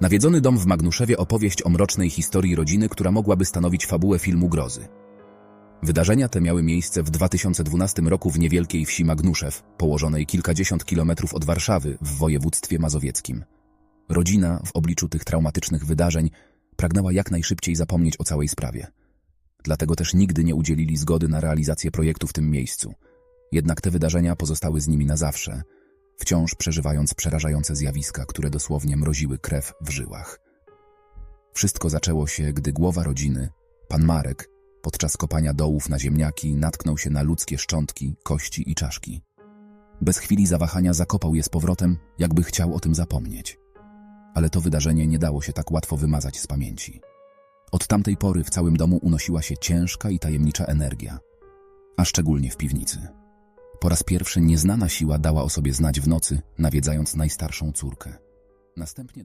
Nawiedzony dom w Magnuszewie opowieść o mrocznej historii rodziny, która mogłaby stanowić fabułę filmu grozy. Wydarzenia te miały miejsce w 2012 roku w niewielkiej wsi Magnuszew, położonej kilkadziesiąt kilometrów od Warszawy w województwie mazowieckim. Rodzina w obliczu tych traumatycznych wydarzeń pragnęła jak najszybciej zapomnieć o całej sprawie. Dlatego też nigdy nie udzielili zgody na realizację projektu w tym miejscu. Jednak te wydarzenia pozostały z nimi na zawsze, wciąż przeżywając przerażające zjawiska, które dosłownie mroziły krew w żyłach. Wszystko zaczęło się, gdy głowa rodziny, pan Marek, podczas kopania dołów na ziemniaki natknął się na ludzkie szczątki, kości i czaszki. Bez chwili zawahania zakopał je z powrotem, jakby chciał o tym zapomnieć. Ale to wydarzenie nie dało się tak łatwo wymazać z pamięci. Od tamtej pory w całym domu unosiła się ciężka i tajemnicza energia, a szczególnie w piwnicy. Po raz pierwszy nieznana siła dała o sobie znać w nocy, nawiedzając najstarszą córkę. Następnie do